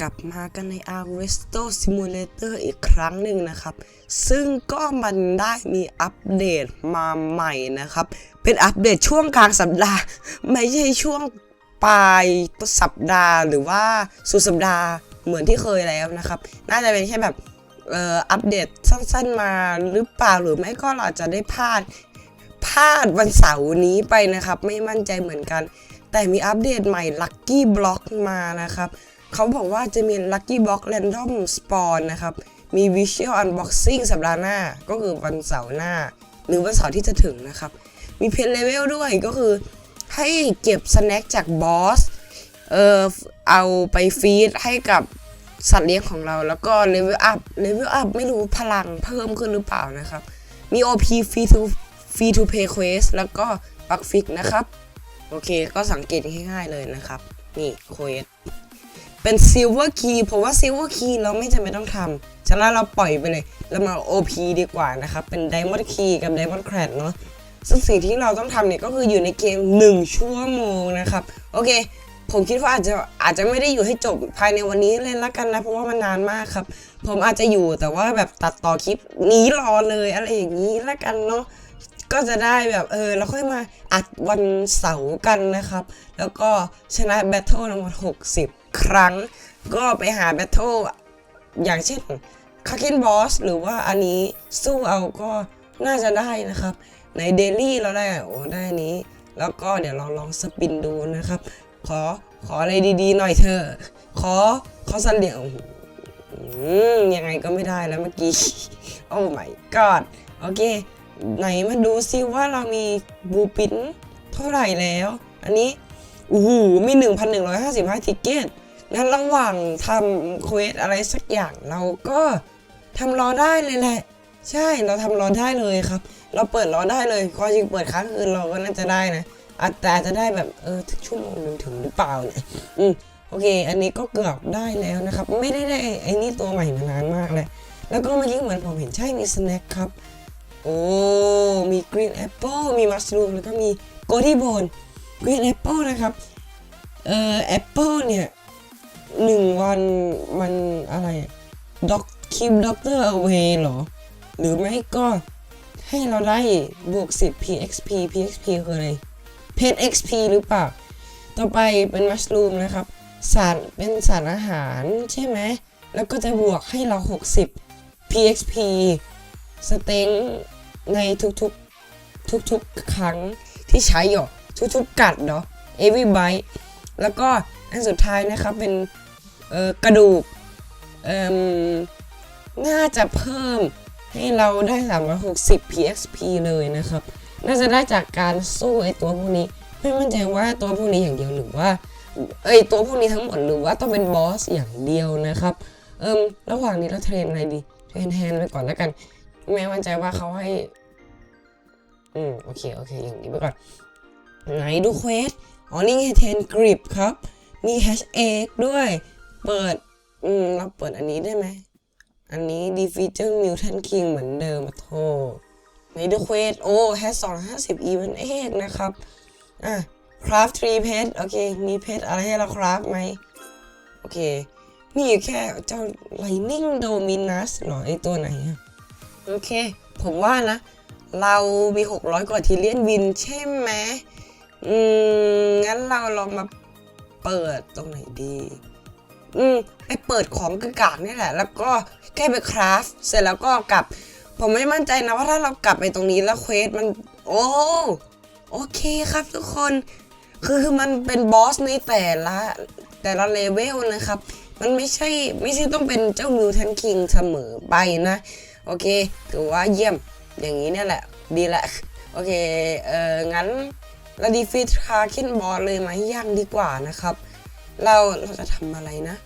กลับมากันใน Arresto Simulator อีกครั้งหนึ่งนะครับ ซึ่งก็มันได้มีอัปเดตมาใหม่นะครับ เป็นอัปเดตช่วงกลางสัปดาห์ ไม่ใช่ช่วงปลายสัปดาห์หรือว่าสุดสัปดาห์เหมือนที่เคยแล้วนะครับ น่าจะเป็นแค่แบบอ,อ,อัปเดตสั้นๆมาหรือเปล่าหรือไม่ก็เราจจะได้พลาดพลาดวันเสาร์นี้ไปนะครับ ไม่มั่นใจเหมือนกัน แต่มีอัปเดตใหม่ Lucky Block มานะครับ เขาบอกว่าจะมี Lucky Block Random Spawn นะครับ มี Visual Unboxing สัปดาห์หน้า ก็คือวันเสาร์หน้า หรือวันเสาร์ที่จะถึงนะครับ มีเพนเลเวลด้วยก็คือให้เก็บสแน็คจากบอส เออเอาไปฟีดให้กับสัตว์เลี้ยงของเรา แล้วก็เลเวลอัพ เลเวลอัพไม่รู้พลังเพิ่มขึ้นหรือเปล่านะครับ มี OP free to free to play quest แล้วก็บักฟิกนะครับ โอเค ก็สังเกตง่ายๆเลยนะครับ นี่เควส เป็น silver key เพราะว่า silver key เราไม่จำเป็นต้องทำฉะนั้นเราปล่อยไปเลยแล้วมา OP ดีกว่านะครับ เป็น diamond key กับ diamond crate เนาะซึ่งสิ่งที่เราต้องทำเนี่ยก็คืออยู่ในเกม 1 ชั่วโมงนะครับ โอเค ผมคิดว่าอาจจะอาจจะไม่ได้อยู่ให้จบภายในวันนี้เลยละกันนะ เพราะว่ามันนานมากครับ ผมอาจจะอยู่แต่ว่าแบบตัดต่อคลิปหนี้รอเลยอะไรอย่างนี้ละกันเนาะก็จะได้แบบเออแล้วค่อยมาอัดวันเสาร์กันนะครับ แล้วก็ชนะแบทเทิลทั้งหมด60 ครั้ง ก็ไปหาแบทเทิลอย่างเช่นคาเคนบอสหรือว่าอันนี้สู้เอาก็น่าจะได้นะครับ ในเดลี่เราได้โอ้ได้นี้ แล้วก็เดี๋ยวเราลองสปินดูนะครับ ขอขออะไรดีๆหน่อยเถอขอขอสันเหลียงยังไงก็ไม่ได้แล้วเมื่อกี้ โอ้ my god โอเค ไหนมาดูซิว่าเรามีบูปินเท่าไหร่แล้ว อันนี้โอ้โหมี 1,155ทิกเก็ต งั้นระหว่างทำเควสอะไรสักอย่างเราก็ทำรอได้เลยแหละ ใช่เราทำรอได้เลยครับ เราเปิดรอได้เลยความจริงเปิดค้างคืนเราก็น่าจะได้นะอาจแต่จะได้แบบเออถึงชั่วโมงหนึงถึงหรือเปล่าเนี่ยอืมโอเค อันนี้ก็เกือบได้แล้วนะครับ ไม่ได้ได้ไอ้นี่ตัวใหม่มานานมากเลย แล้วก็เมื่อกี้เหมือนผมเห็นใช่มีสแน็คครับ โอ้มีกรีนแอปเปิลมีมัสลูมแล้วก็มีโกดี้โบนกรีนแอปเปิลนะครับเอ่อแอปเปิลเนี่ย หนึ่งวันมันอะไรด็อกคิมด็อกเตอร์เอาเวเหรอ หรือไม่ก็ให้เราได้บวก 10 PXP PXP คืออะไรเพชร XP หรือเปล่า ต่อไปเป็นมัชรูมนะครับ สารเป็นสารอาหารใช่ไหม แล้วก็จะบวกให้เรา 60 PXP สเต็งในทุกๆ ทุกๆ ครั้งที่ใช้หยอทุกๆ กัดเนาะ every bite แล้วก็ อันสุดท้ายนะครับเป็นเอ่อกระดูกเอ่มน่าจะเพิ่มให้เราได้ 360 PXP เลยนะครับ น่าจะได้จากการสู้ไอตัวพวกนี้ ไม่มั่นใจว่าตัวพวกนี้อย่างเดียวหรือว่าเอ้ยตัวพวกนี้ทั้งหมดหรือว่าต้องเป็นบอสอย่างเดียวนะครับ เอิมระหว่างนี้เราเทรนอะไรดี เทรนแฮนด์ไปก่อนแล้วกัน ไม่มั่นใจว่าเขาให้ อืม โอเค โอเค อย่างนี้ไปก่อน ไหนดูเควส อ๋อ นี่ไงเทนกริปครับ มีแฮชเอกด้วย เปิด อืม เราเปิดอันนี้ได้ไหม อันนี้ดีฟีเจอร์มิวทันคิงเหมือนเดิมโทไหนดูเควสโอ้แฮชสองห้าสิบอีเวนเอกนะครับ อะคราฟทรีเพชโอเค มีเพชรอะไรให้เราคราฟไหม โอเคมีอยู่แค่เจ้า Lightning Dominus เหรอไอตัวไหนอะโอเค ผมว่านะ เรามี 600 กว่าทีเลียนวินใช่ไหมอืม งั้นเราลองมา เปิดตรงไหนดี อืมไปเปิดของกากนี่แหละ แล้วก็แค่ไปคราฟเสร็จแล้วก็กลับ ผมไม่มั่นใจนะว่าถ้าเรากลับไปตรงนี้แล้วเควสมัน โอ้โอเคครับทุกคนคือคือมันเป็นบอสในแต่ละแต่ละเลเวลนะครับ มันไม่ใช่ไม่ใช่ต้องเป็นเจ้ามิวทันคิงเสมอไปนะ โอเค ถือว่าเยี่ยมอย่างนี้เนี่ยแหละ ดีแหละ โอเค เอองั้น เราดีฟิตคาคินบอลเลยไหมยังดีกว่านะครับ เราเราจะทำอะไรนะ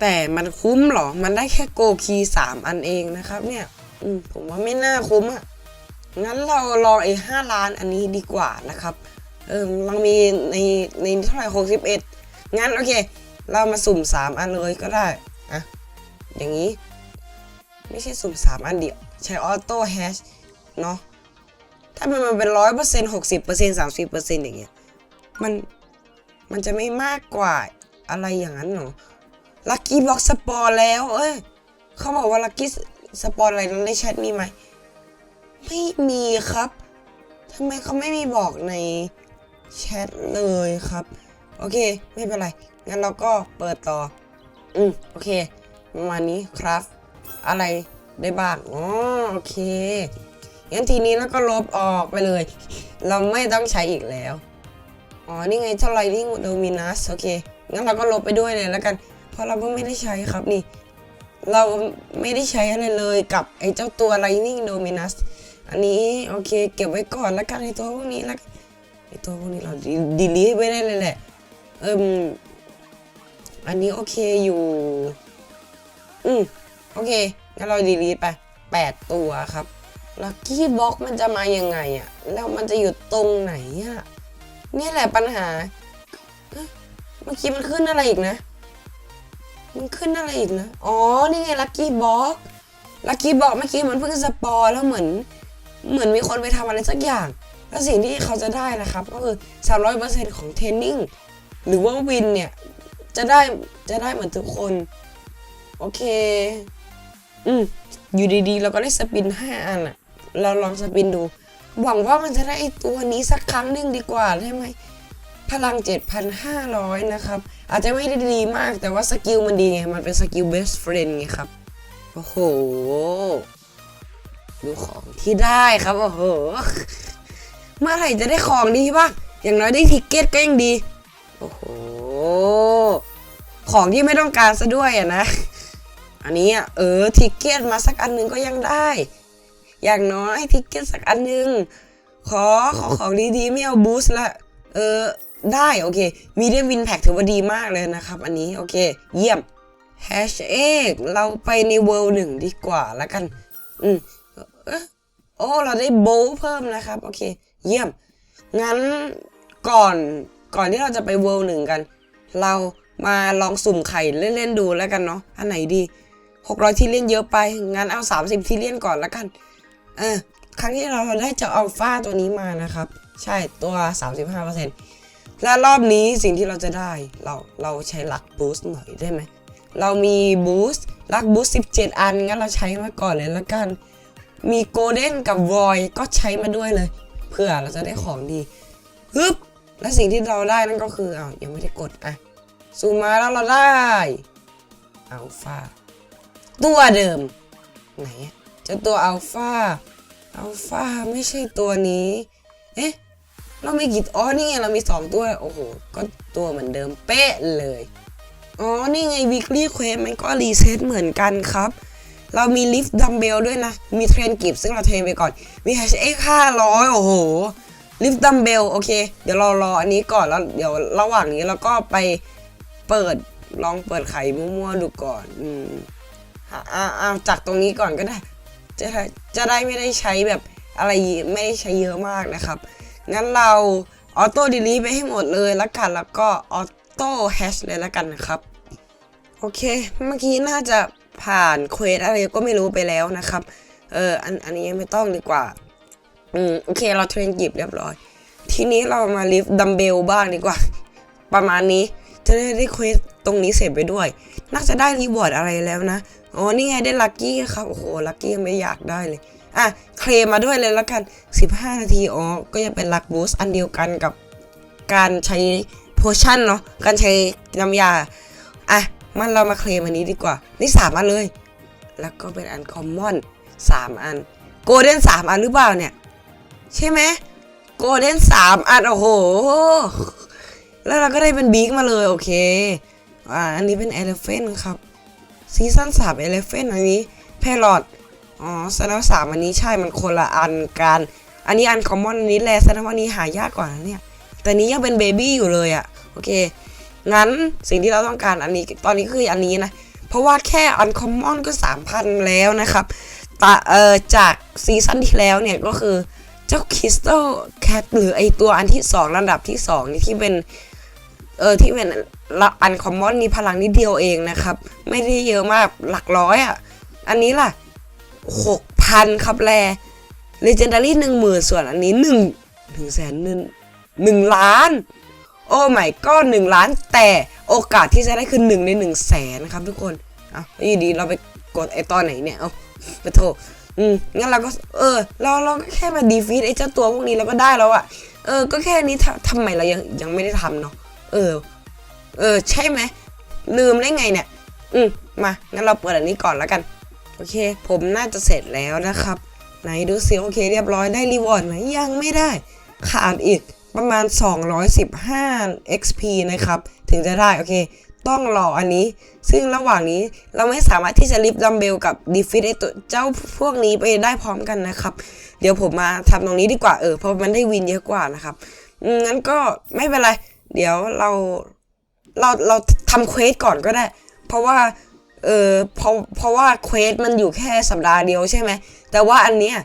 แต่มันคุ้มเหรอ มันได้แค่โกคีสามอันเองนะครับเนี่ย อืมผมว่าไม่น่าคุ้มอะงั้นเราลองไอ้ห้าล้านอันนี้ดีกว่านะครับ เออเรามีในในเท่าไหร่หกสิบเอ็ดงั้นโอเค เรามาสุ่มสามอันเลยก็ได้อะอย่างนี้ ไม่ใช่สุ่มสามอันเดียว ใช้ออโต้แฮชเนาะ ถ้ามันมันเป็นร้อยเปอร์เซ็นต์หกสิบเปอร์เซ็นต์สามสิบเปอร์เซ็นต์อย่างเงี้ยมันมันจะไม่มากกว่าอะไรอย่างนั้นเหรอลัคกี้บ็อกสปอร์แล้ว เอ้ยเขาบอกว่าลัคกี้สปอร์อะไรในแชทมีไหมไม่มีครับทำไมเขาไม่มีบอกในแชทเลยครับ โอเค ไม่เป็นไร งั้นเราก็เปิดต่อ อืม โอเค ประมาณนี้ครับ อะไรได้บ้าง อ๋อ โอเค งั้นทีนี้เราก็ลบออกไปเลย เราไม่ต้องใช้อีกแล้ว อ๋อ นี่ไงเท่าไรนี่โดมินัสโอเค งั้นเราก็ลบไปด้วยเลยแล้วกัน เพราะเราก็ไม่ได้ใช้ครับนี่ เราไม่ได้ใช้อะไรเลยกับไอ้เจ้าตัว Lightning Dominus อันนี้โอเค เก็บไว้ก่อนแล้วกันไอ้ตัวพวกนี้แล้วไอ้ตัวพวกนี้เราดีลีทไว้ได้เลยแหละ เอิมอันนี้โอเคอยู่ อืมโอเคงั้นเราดีลีทไปแปดตัวครับ ลัคกี้บ็อกมันจะมายังไงอะแล้วมันจะอยู่ตรงไหนอะเนี่ยแหละปัญหา เมื่อกี้มันขึ้นอะไรอีกนะ มันขึ้นอะไรอีกนะ อ๋อ นี่ไงลัคกี้บ็อกลัคกี้บ็อกเมื่อกี้มันเพิ่งสปอร์แล้วเหมือน เหมือนมีคนไปทำอะไรสักอย่าง แล้วสิ่งที่เขาจะได้นะครับ ก็คือ 300%ของเทรนนิ่ง หรือว่าวินเนี่ย จะได้ จะได้เหมือนทุกคน โอเค อืมอยู่ดีๆ เราก็ได้สปิน 5 อันอะ เราลองสปินดู หวังว่ามันจะได้ไอตัวนี้สักครั้งหนึ่งดีกว่าได้ไหมพลัง 7,500 นะครับ อาจจะไม่ได้ดีมากแต่ว่าสกิลมันดีไง มันเป็นสกิล best friend ไงครับ โอ้โห ดูของที่ได้ครับ โอ้โห เมื่อไหร่จะได้ของดีบ้างอย่างน้อยได้ทิกเก็ตก็ยังดี โอ้โห ของที่ไม่ต้องการซะด้วยอะนะ อันนี้อะเออทิกเก็ตมาสักอันหนึงก็ยังได้ อย่างน้อยทิกเก็ตสักอันหนึง ขอขอของดีๆ ไม่เอาบูสต์ละ เออ ได้โอเคมีเดียวินแพ็กถือว่าดีมากเลยนะครับ อันนี้ โอเค เยี่ยมแฮชเอกเราไปในเวิลด์หนึ่งดีกว่าล้วกัน อืมอ๊ะโอ้ เราได้โบว์เพิ่มนะครับ โอเค เยี่ยม งั้นก่อนก่อนที่เราจะไปเวิลด์หนึ่งกัน เรามาลองสุ่มไข่เล่นๆดูแล้วกันเนาะอันไหนดี 600 ที่เล่นเยอะไป งั้นเอา 30 ที่เล่นก่อนแล้วกัน เออครั้งที่เราได้เจาอัลฟาตัวนี้มานะครับ ใช่ตัว 35%และรอบนี้สิ่งที่เราจะได้เราเราใช้ลักบูสต์หน่อยได้ไหม เรามีบูสต์ลักบูสต์17 อัน งั้นเราใช้มาก่อนเลยแล้วกัน มีโกลเด้นกับวอยก็ใช้มาด้วยเลย เพื่อเราจะได้ของดีฮึบและสิ่งที่เราได้นั่นก็คืออ้าวยังไม่ได้กดอะซูมมาแล้วเราได้อัลฟาตัวเดิมไหนอะ จ้าตัวอัลฟาอัลฟาไม่ใช่ตัวนี้ เอ๊ะ เรามีกี่อ๋อนี่ไงเรามีสองตัว โอ้โห ก็ตัวเหมือนเดิมเป๊ะเลย อ๋อ นี่ไง weekly quest มันก็รีเซ็ตเหมือนกันครับ เรามีลิฟต์ดัมเบลด้วยนะ มีเทรนกิฟซึ่งเราเทรนไปก่อนมี HX 500โอ้โหลิฟต์ดัมเบลโอเค เดี๋ยวเรารออันนี้ก่อนแล้วเดี๋ยวระหว่างนี้เราก็ไปเปิดลองเปิดไข่มั่วๆดูก่อน อืมอ่าอ่าอ่าจากตรงนี้ก่อนก็ได้ จะได้จะได้ไม่ได้ใช้แบบอะไรไม่ได้ใช้เยอะมากนะครับ งั้นเราออโต้ดีลีไปให้หมดเลยแล้วกันแล้วก็ออโต้แฮชเลยแล้วกันนะครับ โอเค เมื่อกี้น่าจะผ่านเควสอะไรก็ไม่รู้ไปแล้วนะครับ เอออันอันนี้ไม่ต้องดีกว่า อืมโอเคเราเทรนกิบเรียบร้อย ทีนี้เรามาลิฟต์ดัมเบลบ้างดีกว่า ประมาณนี้จะได้ได้เควส ตรงนี้เสร็จไปด้วย น่าจะได้รีวอร์ดอะไรแล้วนะอ๋อนี่ไงได้ลัคกี้ครับโอ้โหลัคกี้ไม่อยากได้เลยอะเคลมมาด้วยเลยแล้วกัน 15 นาทีอ๋อก็ยังเป็นลักบูสอันเดียวกันกับการใช้โพชั่นเนาะการใช้น้ำยาอะมันเรามาเคลมอันนี้ดีกว่า นี่สามอันเลย แล้วก็เป็นอันคอมมอนสามอันโกลเด้นสามอันหรือเปล่าเนี่ย ใช่ไหมโกลเด้นสามอันโอ้โหแล้วเราก็ได้เป็นบิ๊กมาเลยโอเค อ่าอันนี้เป็นเอเลเฟนครับซีซั่นสามเอเลเฟนอันนี้แพรอดอ๋อแสดงว่าสามอันนี้ใช่มันคนละอันกัน อันนี้อันคอมมอนอันนี้แลแสดงว่านี้หายากกว่านะเนี่ย แต่นี้ยังเป็นเบบี้อยู่เลยอะโอเค งั้นสิ่งที่เราต้องการอันนี้ตอนนี้คืออันนี้นะ เพราะว่าแค่อันคอมมอนก็3,000แล้วนะครับตเอ่อจากซีซั่นที่แล้วเนี่ยก็คือเจ้าคริสตัลแคทหรือไอตัวอันที่2ระดับที่2นี่ที่เป็นเออที่เป็น ละอันคอมมอนนี่พลังนิดเดียวเองนะครับ ไม่ได้เยอะมากหลักร้อยอะ อันนี้ล่ะหกพันครับแลเลเจนดารี่หนึ่งหมื่นส่วนอันนี้หนึ่งหนึ่งแสนหนึ่งหนึ่งล้าน โอ้ไม่ก็หนึ่งล้าน แต่โอกาสที่จะได้คือหนึ่งในหนึ่งแสนนะครับทุกคนเอะอยู่ดีเราไปกดไอตอนไหนเนี่ยเอาไปโทษอืมงั้นเราก็เออ เราเราก็แค่มาดีฟีดไอเจ้าตัวพวกนี้เราก็ได้แล้วอะเออ ก็แค่นี้ทำทำไมเรายังยังไม่ได้ทำเนาะเออ เออใช่ไหมลืมได้ไงเนี่ย อืมมางั้นเราเปิดอันนี้ก่อนแล้วกัน โอเค ผมน่าจะเสร็จแล้วนะครับ ไหนดูสิโอเค เรียบร้อยได้รีวอร์ดไหมยังไม่ได้ ขาดอีกประมาณ 215 XP นะครับ ถึงจะได้ โอเค ต้องรออันนี้ ซึ่งระหว่างนี้เราไม่สามารถที่จะลิฟดัมเบลกับดีฟิตตัวเจ้าพวกนี้ไปได้พร้อมกันนะครับ เดี๋ยวผมมาทำตรงนี้ดีกว่าเออเพราะมันได้วินเยอะกว่านะครับงั้นก็ไม่เป็นไร เดี๋ยวเรา เราเราทำเควสก่อนก็ได้ เพราะว่าเออเพราะเพราะว่าเควสมันอยู่แค่สัปดาห์เดียวใช่ไหมแต่ว่าอันเนี้ย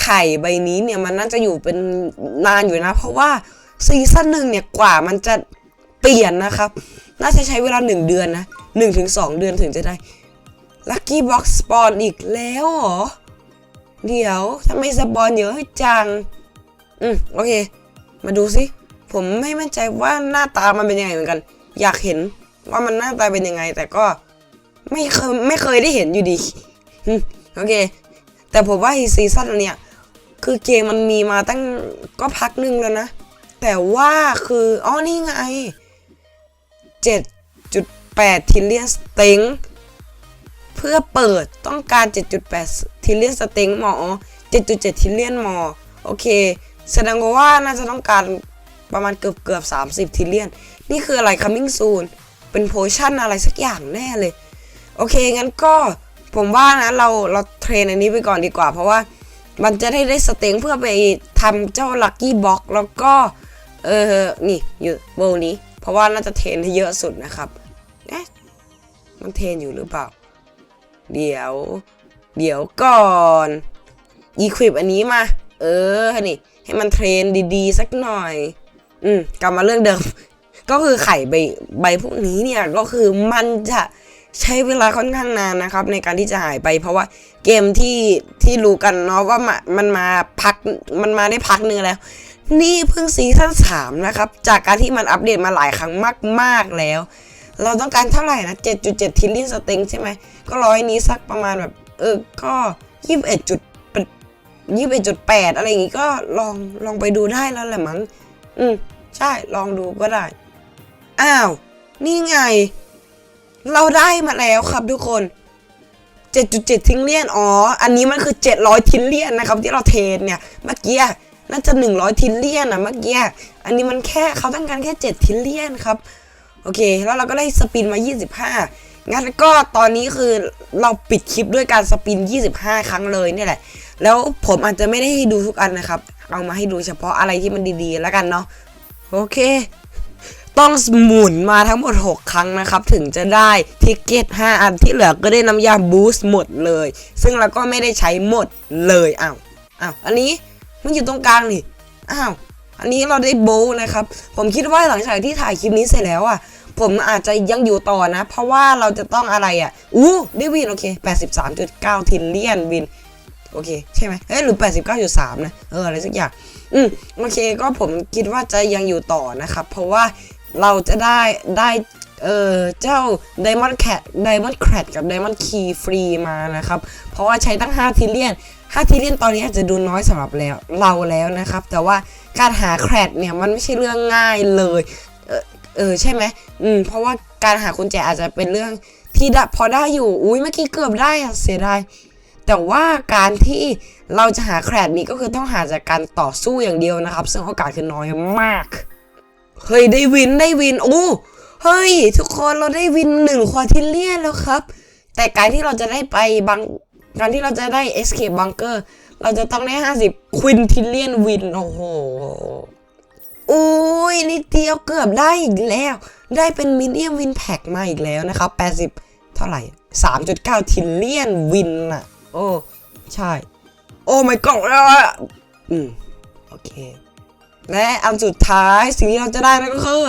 ไข่ใบนี้เนี่ยมันน่าจะอยู่เป็นนานอยู่นะ เพราะว่าซีซั่นหนึ่งเนี่ยกว่ามันจะเปลี่ยนนะครับ น่าจะใช้เวลาหนึ่งเดือนนะหนึ่งถึงสองเดือนถึงจะได้ลัคกี้บ็อกซ์สปอนอีกแล้วเหรอ เดี๋ยวทำไมสปอนเยอะจัง อืมโอเค มาดูสิ ผมไม่มั่นใจว่าหน้าตามันเป็นยังไงเหมือนกัน อยากเห็นว่ามันหน้าตาเป็นยังไง แต่ก็ไม่เคยไม่เคยได้เห็นอยู่ดีโอเค แต่ผมว่าซีซั่นเนี่ย คือเกมมันมีมาตั้งก็พักหนึ่งแล้วนะ แต่ว่าคืออ๋อนี่ไง 7.8 ทิลเลียนสเต็งเพื่อเปิดต้องการ 7.8 ทิลเลียนสเต็งหมอ 7.7 ทิลเลียนหมอ โอเค แสดงว่าน่าจะต้องการประมาณเกือบเกือบ30 ทิลเลียน นี่คืออะไร coming soon เป็นโพชั่นอะไรสักอย่างแน่เลย โอเค งั้นก็ผมว่านะเราเราเทรนอันนี้ไปก่อนดีกว่า เพราะว่ามันจะได้ได้สเต็งเพื่อไปทำเจ้าลั c กี้บ็อกแล้วก็ เออ นี่อยู่โบนี้ เพราะว่าน่าจะเทรนให้เยอะสุดนะครับเอ๊ะมันเทรนอยู่หรือเปล่า เดี๋ยว เดี๋ยวก่อนอีควิปอันนี้มา เออนี่ ให้มันเทรนดีๆ สักหน่อย อืม กลับมาเรื่องเดิม ก็คือไข่ใบใบพวกนี้เนี่ยก็คือมันจะใช้เวลาค่อนข้างนานนะครับ ในการที่จะหายไป เพราะว่าเกมที่ที่รู้กันเนาะว่ามามันมาพักมันมาได้พักหนึงแล้ว นี่เพิ่งซีซั่นสามนะครับ จากการที่มันอัปเดตมาหลายครั้งมาก ๆแล้ว เราต้องการเท่าไหร่นะ 7.7ทิลลินสเต็งใช่ไหม ก็ร้อยนี้สักประมาณแบบ เออ ก็ยี่สิบเอ็ดจุดยี่สิบเอ็ดจุดแปดอะไรอย่างงี้ก็ลองลองไปดูได้แล้วแหละมั้ง อืม ใช่ลองดูก็ได้ อ้าว นี่ไง เราได้มาแล้วครับทุกคน 7.7 ทิลเลียน อ๋อ อันนี้มันคือ 700 ทิลเลียนนะครับ ที่เราเทรนเนี่ย เมื่อกี้น่าจะ 100 ทิลเลียนอะเมื่อกี้ อันนี้มันแค่เขาต้องการแค่ 7 ทิลเลียนครับ โอเค แล้วเราก็ได้สปินมา 25 งั้นก็ตอนนี้คือเราปิดคลิปด้วยการสปิน 25 ครั้งเลยเนี่ยแหละ แล้วผมอาจจะไม่ได้ให้ดูทุกอันนะครับ เอามาให้ดูเฉพาะอะไรที่มันดีๆ แล้วกันเนาะ โอเค ต้องหมุนมาทั้งหมด 6 ครั้งนะครับ ถึงจะได้ทิกเก็ต 5 อันที่เหลือก็ได้น้ำยาบูสต์หมดเลย ซึ่งเราก็ไม่ได้ใช้หมดเลยอ้าวอ้าวอันนี้มันอยู่ตรงกลางนี่อ้าวอันนี้เราได้โบนะครับ ผมคิดว่าหลังจากที่ถ่ายคลิปนี้เสร็จแล้วอะผมอาจจะยังอยู่ต่อนะ เพราะว่าเราจะต้องอะไรอะอู้ได้วินโอเค 83.9 ทิลเลียนวินโอเค ใช่ไหมเอ้ยหรือ 89.3 นะ เออ อะไรสักอย่าง อืม โอเค ก็ผมคิดว่าจะยังอยู่ต่อนะครับ เพราะว่า เราจะได้ได้เออเจ้า Diamond Cat Diamond Cat กับ Diamond Key ฟรีมานะครับ เพราะว่าใช้ตั้ง 5ทิเลียน 5ทิเลียนตอนนี้อาจจะดูน้อยสำหรับแล้วเราแล้วนะครับ แต่ว่าการหาแครดเนี่ยมันไม่ใช่เรื่องง่ายเลย เออเออใช่ไหมอืมเพราะว่าการหากุญแจอาจจะเป็นเรื่องที่พอได้อยู่ อุ้ยเมื่อกี้เกือบได้อะเสียดายแต่ว่าการที่เราจะหาแครดนี้ก็คือต้องหาจากการต่อสู้อย่างเดียวนะครับ ซึ่งโอกาสคือน้อยมาก เฮ้ยได้วินได้วินโอ้เฮ้ย ทุกคนเราได้วินหนึ่งควอทิลเลียนแล้วครับ แต่การที่เราจะได้ไปบังการที่เราจะได้ escape bunker เราจะต้องได้ 50 ควินทิลเลียนวิน โอ้โหอุ้ยนิดเดียวเกือบได้อีกแล้ว ได้เป็นมิเนียมวินแพ็กมาอีกแล้วนะครับ 80 เท่าไหร่ 3.9 ทิลเลียนวินน่ะโอ้ ใช่ โอ้ my god อืม โอเค และอันสุดท้ายสิ่งที่เราจะได้นั่นก็คือ